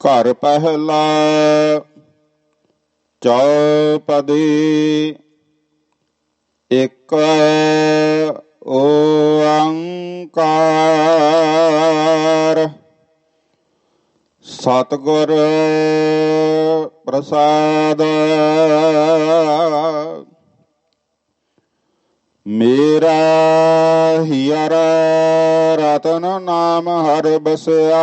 ਘਰ ਪਹਿਲਾ ਚੌਪਦੀ ਇੱਕ ਓੰਕਾਰ। ਸਤਿਗੁਰ ਪ੍ਰਸਾਦ ਮੇਰਾ ਹਿਆਰਾ ਰਤਨ ਨਾਮ ਹਰ ਬਸਿਆ।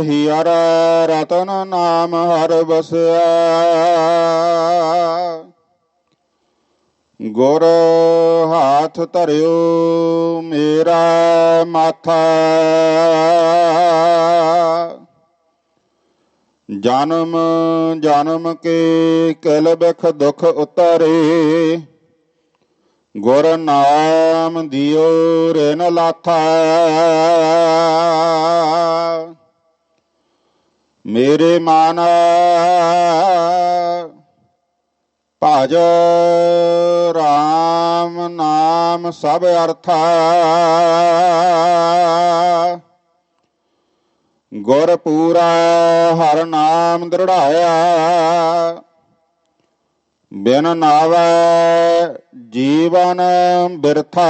ਹਿਯਰ ਰਤਨ ਨਾਮ ਹਰ ਬਸਿਆ ਗੁਰ ਹਾਥ ਧਰਿਓ ਮੇਰਾ ਮਾਥਾ। ਜਨਮ ਜਨਮ ਕੇ ਕਿਲ ਬਿਖ ਦੁਖ ਉਤਰੇ। ਗੁਰ ਨਾਮ ਦਿਓ ਰੇਨ ਲਾਥਾ। ਮੇਰੇ ਮਨ ਭਜ ਰਾਮ ਨਾਮ ਸਭ ਅਰਥ ਗੁਰ ਪੂਰਾ ਹਰ ਨਾਮ ਦ੍ਰਿੜਾਇਆ। ਬਿਨ ਨਾਵੈ ਜੀਵਨ ਬਿਰਥਾ।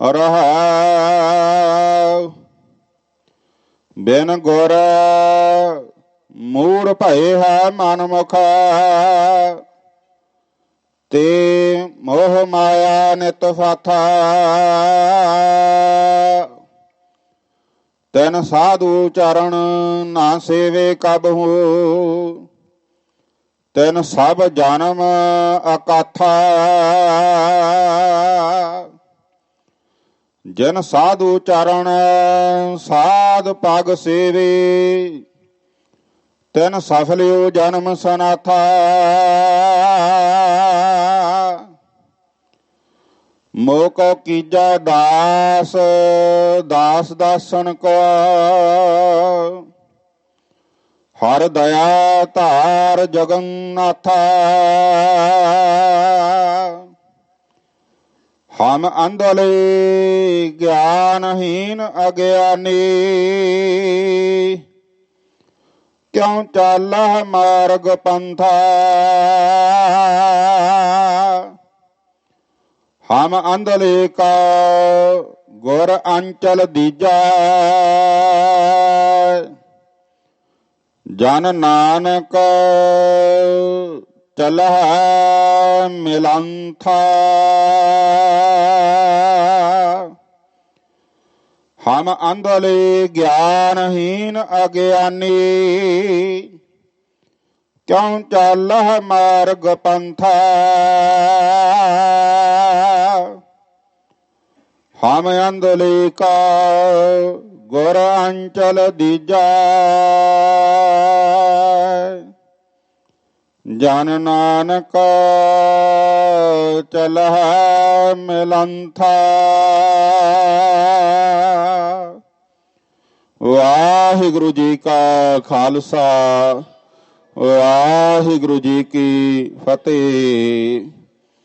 ਰਹਾ ਬਿਨ ਗੁਰ ਮੂੜ ਭਏ ਹੈ ਮਨ ਮੁਖ, ਤੇ ਮੋਹ ਮਾਇਆ ਨਿਤ ਫਾਥਾ ਤੈਨ ਸਾਧੂ ਚਰਨ ਨਾ ਸੇਵੇ ਕਬਹੂ ਤੈਨ ਸਭ ਜਨਮ ਅਕਾਥਾ। ਜਨ ਸਾਧੂ ਚਰਨ ਸਾਧ ਪਗ ਸੇਵੇ। ਤੈਨ ਸਫਲਿਓ ਜਨਮ ਸਨਾਥਾ। ਮੋਕੋ ਕੀਜਾ ਦਾਸ ਦਾਸ ਦਾਸਨ ਕੋ। ਹਰ ਦਇਆ ਧਾਰ ਜਗਨਨਾਥਾ ਹਮ ਅੰਧਲੇ ਗਿਆਨਹੀਨ ਅਗਿਆਨੀ। ਕਿਉ ਚਾਲਹ ਮਾਰਗ ਪੰਥਾ? ਹਮ ਅੰਧਲੇ ਕਾ ਗੁਰ ਅੰਚਲ ਦੀਜਾ। ਜਨ ਨਾਨਕ ਚਲਹ ਮਿਲੰਥਾ ਹਮ ਅੰਧਲੇ ਗਿਆਨਹੀਨ ਅਗਿਆਨੀ ਕਿਉ ਚਾਲਹ ਮਾਰਗ ਪੰਥਾ ਹਮ ਅੰਧਲੇ ਕਾ ਗੁਰ ਅੰਚਲ ਦੀਜਾ ਜਨ ਨਾਨਕ ਚਲਹ ਮਿਲੰਥਾ। ਵਾਹਿਗੁਰੂ ਜੀ ਕਾ ਖਾਲਸਾ ਵਾਹਿਗੁਰੂ ਜੀ ਕੀ ਫਤਿਹ।